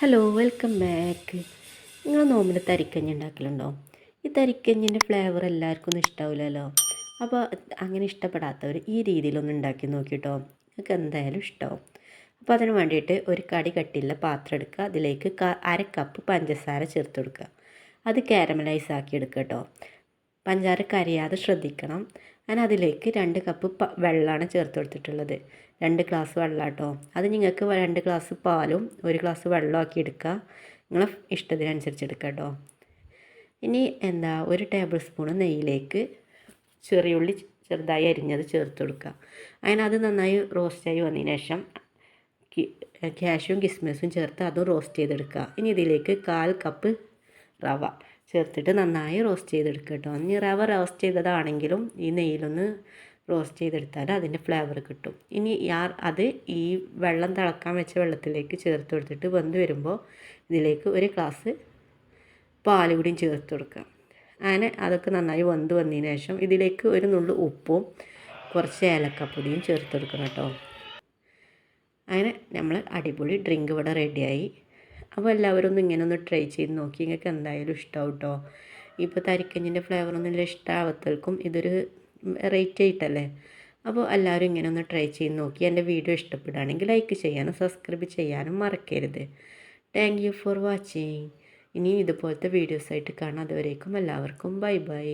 Hello welcome back നിങ്ങൾ നോമ്പിന് തരിക്കഞ്ഞി ഉണ്ടാക്കലുണ്ടോ? ഈ തരിക്കഞ്ഞിന്റെ ഫ്ലേവർ എല്ലാവർക്കും ഒന്നും ഇഷ്ടാവില്ലല്ലോ. അപ്പോൾ അങ്ങനെ ഇഷ്ടപ്പെടാത്തവർ ഈ രീതിയിലൊന്ന് ഉണ്ടാക്കി നോക്കിട്ടോ. നിങ്ങൾക്ക് എന്തായാലും ഇഷ്ടമാവും അപ്പോൾ അതിന് വേണ്ടിയിട്ട് ഒരു കടി കട്ടിയുള്ള പാത്രം എടുക്കുക. അതിലേക്ക് അര കപ്പ് പഞ്ചസാര ചേർത്ത് കൊടുക്കുക. അത് കാരമലൈസ് ആക്കി എടുക്കുക കേട്ടോ. പഞ്ചാര കരിയാതെ ശ്രദ്ധിക്കണം. ഞാൻ അതിലേക്ക് രണ്ട് കപ്പ് വെള്ളമാണ് ചേർത്ത് കൊടുത്തിട്ടുള്ളത്. രണ്ട് ഗ്ലാസ് വെള്ളം കേട്ടോ അത് നിങ്ങൾക്ക് രണ്ട് ഗ്ലാസ് പാലും ഒരു ഗ്ലാസ് വെള്ളമാക്കി എടുക്കുക. നിങ്ങളെ ഇഷ്ടത്തിനനുസരിച്ച് എടുക്കുക കേട്ടോ. ഇനി എന്താ ഒരു ടേബിൾ സ്പൂൺ നെയ്യിലേക്ക് ചെറിയുള്ളി ചെറുതായി അരിഞ്ഞത് ചേർത്ത് കൊടുക്കുക. അതിനത് നന്നായി റോസ്റ്റായി വന്നതിന് ശേഷം ക്യാഷും കിസ്മിസും ചേർത്ത് അതും റോസ്റ്റ് ചെയ്തെടുക്കുക. ഇനി ഇതിലേക്ക് കാൽ കപ്പ് റവ. ചേർത്തിട്ട് നന്നായി റോസ്റ്റ് ചെയ്തെടുക്കുക കേട്ടോ. ഇനി റവ റോസ്റ്റ് ചെയ്തതാണെങ്കിലും ഈ നെയ്യിലൊന്ന് റോസ്റ്റ് ചെയ്തെടുത്താൽ അതിന്റെ ഫ്ലേവർ കിട്ടും. ഇനി യാർ അത് ഈ വെള്ളം തിളക്കാൻ വെച്ച വെള്ളത്തിലേക്ക് ചേർത്ത് കൊടുത്തിട്ട് വെന്ത് വരുമ്പോൾ ഇതിലേക്ക് ഒരു ഗ്ലാസ് പാൽ കൂടിയും ചേർത്ത് കൊടുക്കുക. അങ്ങനെ അതൊക്കെ നന്നായി വെന്ത് വന്നതിന് ശേഷം ഇതിലേക്ക് ഒരു നുള്ളു ഉപ്പും കുറച്ച് ഏലക്കപ്പൊടിയും ചേർത്ത് കൊടുക്കണം കേട്ടോ. അങ്ങനെ നമ്മൾ അടിപൊളി ഡ്രിങ്ക് ഇവിടെ റെഡിയായി. അപ്പോൾ എല്ലാവരും ഒന്ന് ഇങ്ങനെ ഒന്ന് ട്രൈ ചെയ്ത് നോക്കി. നിങ്ങൾക്ക് എന്തായാലും ഇഷ്ടമാവും കേട്ടോ ഇപ്പോൾ തരിക്കഞ്ഞിന്റെ ഫ്ലേവറൊന്നും ഇഷ്ടമാവത്തൽക്കും ഇതൊരു വെറൈറ്റി ആയിട്ടല്ലേ? അപ്പോൾ എല്ലാവരും ഇങ്ങനെ ഒന്ന് ട്രൈ ചെയ്ത് നോക്കി. എന്റെ വീഡിയോ ഇഷ്ടപ്പെടുകയാണെങ്കിൽ ലൈക്ക് ചെയ്യാനും സബ്സ്ക്രൈബ് ചെയ്യാനും മറക്കരുത്. താങ്ക് യു ഫോർ വാച്ചിങ് ഇനിയും ഇതുപോലത്തെ വീഡിയോസായിട്ട് കാണാം. അതുവരേക്കും എല്ലാവർക്കും ബൈ ബൈ